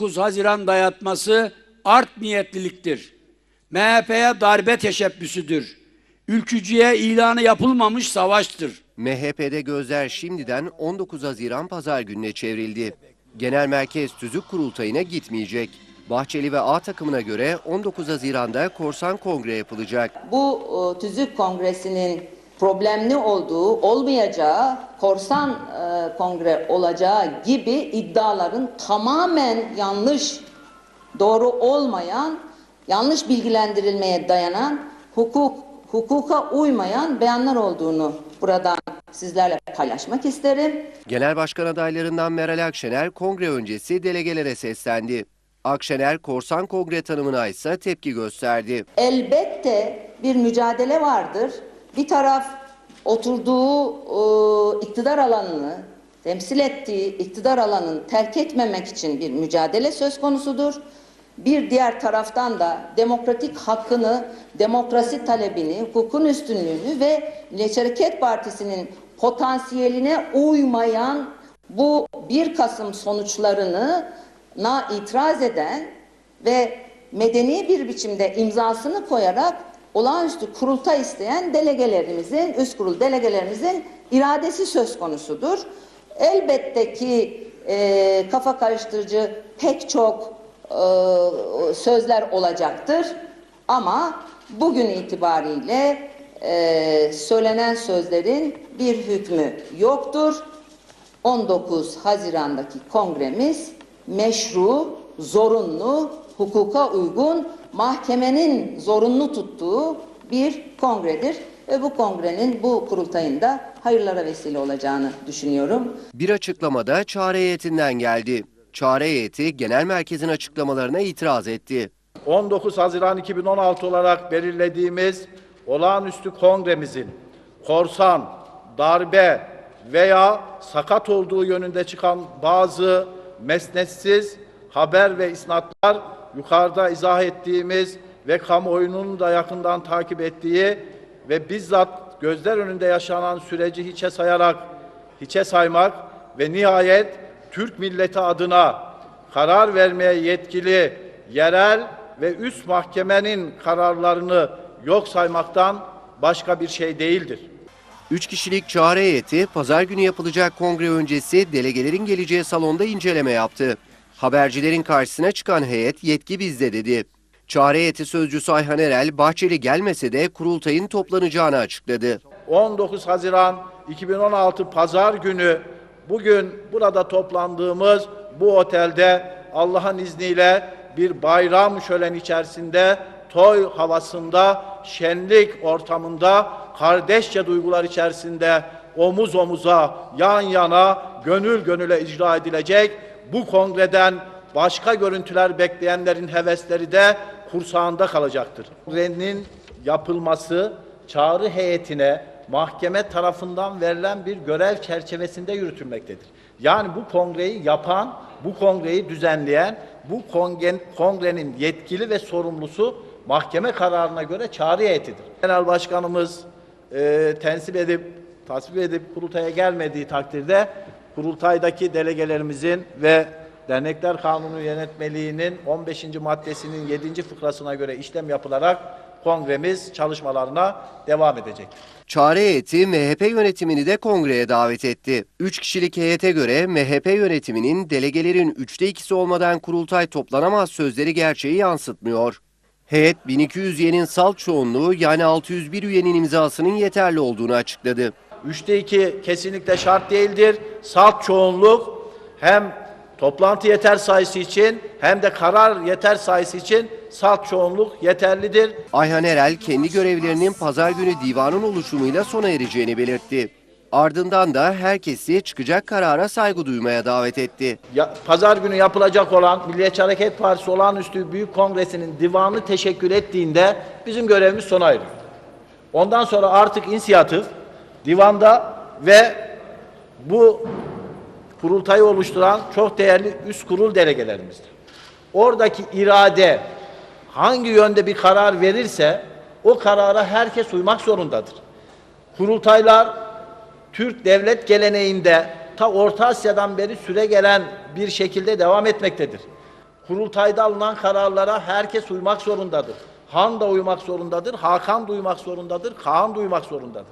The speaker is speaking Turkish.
19 Haziran dayatması art niyetliliktir. MHP'ye darbe teşebbüsüdür. Ülkücüye ilanı yapılmamış savaştır. MHP'de gözler şimdiden 19 Haziran pazar gününe çevrildi. Genel Merkez Tüzük Kurultayı'na gitmeyecek. Bahçeli ve A takımına göre 19 Haziran'da korsan kongre yapılacak. bu e, tüzük kongresinin problemli olduğu, olmayacağı, korsan e, kongre olacağı gibi iddiaların tamamen yanlış, doğru olmayan, yanlış bilgilendirilmeye dayanan, hukuk hukuka uymayan beyanlar olduğunu buradan sizlerle paylaşmak isterim. Genel Başkan adaylarından Meral Akşener kongre öncesi delegelere seslendi. Akşener korsan kongre tanımına ise tepki gösterdi. Elbette bir mücadele vardır. Bir taraf oturduğu e, iktidar alanını, temsil ettiği iktidar alanını terk etmemek için bir mücadele söz konusudur. Bir diğer taraftan da demokratik hakkını, demokrasi talebini, hukukun üstünlüğünü ve Milliyetçi Hareket Partisi'nin potansiyeline uymayan bu 1 Kasım sonuçlarını na itiraz eden ve medeni bir biçimde imzasını koyarak olağanüstü kurulta isteyen delegelerimizin, üst kurul delegelerimizin iradesi söz konusudur. Elbette ki e, kafa karıştırıcı pek çok e, sözler olacaktır ama bugün itibariyle e, söylenen sözlerin bir hükmü yoktur. 19 Haziran'daki kongremiz meşru, zorunlu, hukuka uygun, mahkemenin zorunlu tuttuğu bir kongredir. Ve bu kongrenin bu kurultayında hayırlara vesile olacağını düşünüyorum. Bir açıklamada çağrı heyetinden geldi. Çağrı heyeti genel merkezin açıklamalarına itiraz etti. 19 Haziran 2016 olarak belirlediğimiz olağanüstü kongremizin korsan, darbe veya sakat olduğu yönünde çıkan bazı mesnetsiz haber ve isnatlar yukarıda izah ettiğimiz ve kamuoyunun da yakından takip ettiği ve bizzat gözler önünde yaşanan süreci hiçe sayarak, hiçe saymak ve nihayet Türk milleti adına karar vermeye yetkili yerel ve üst mahkemenin kararlarını yok saymaktan başka bir şey değildir. Üç kişilik çağrı heyeti pazar günü yapılacak kongre öncesi delegelerin geleceği salonda inceleme yaptı. Habercilerin karşısına çıkan heyet yetki bizde dedi. Çağrı heyeti sözcüsü Ayhan Erel, Bahçeli gelmese de kurultayın toplanacağını açıkladı. 19 Haziran 2016 Pazar günü bugün burada toplandığımız bu otelde Allah'ın izniyle bir bayram şölen içerisinde, toy havasında, şenlik ortamında, kardeşçe duygular içerisinde omuz omuza, yan yana, gönül gönüle icra edilecek bu kongreden başka görüntüler bekleyenlerin hevesleri de kursağında kalacaktır. Kongrenin yapılması çağrı heyetine mahkeme tarafından verilen bir görev çerçevesinde yürütülmektedir. Yani bu kongreyi yapan, bu kongreyi düzenleyen, bu kongren, kongrenin yetkili ve sorumlusu mahkeme kararına göre çağrı heyetidir. Genel Başkanımız e, tensip edip, tasvip edip kurultaya gelmediği takdirde kurultaydaki delegelerimizin ve Dernekler Kanunu yönetmeliğinin 15. maddesinin 7. fıkrasına göre işlem yapılarak kongremiz çalışmalarına devam edecek. Çağrı heyeti MHP yönetimini de kongreye davet etti. Üç kişilik heyete göre MHP yönetiminin delegelerin üçte ikisi olmadan kurultay toplanamaz sözleri gerçeği yansıtmıyor. Heyet 1200 üyenin salt çoğunluğu yani 601 üyenin imzasının yeterli olduğunu açıkladı. Üçte iki kesinlikle şart değildir. Salt çoğunluk hem toplantı yeter sayısı için hem de karar yeter sayısı için salt çoğunluk yeterlidir. Ayhan Erel kendi görevlerinin pazar günü divanın oluşumuyla sona ereceğini belirtti. Ardından da herkesi çıkacak karara saygı duymaya davet etti. Ya, Pazar günü yapılacak olan Milliyetçi Hareket Partisi olağanüstü büyük kongresinin divanı teşekkür ettiğinde bizim görevimiz sona eriyor. Ondan sonra artık inisiyatif divanda ve bu kurultayı oluşturan çok değerli üst kurul delegelerimizdir. Oradaki irade hangi yönde bir karar verirse o karara herkes uymak zorundadır. Kurultaylar Türk devlet geleneğinde ta Orta Asya'dan beri süre gelen bir şekilde devam etmektedir. Kurultayda alınan kararlara herkes uymak zorundadır. Han da uymak zorundadır, Hakan da uymak zorundadır, Kaan da uymak zorundadır.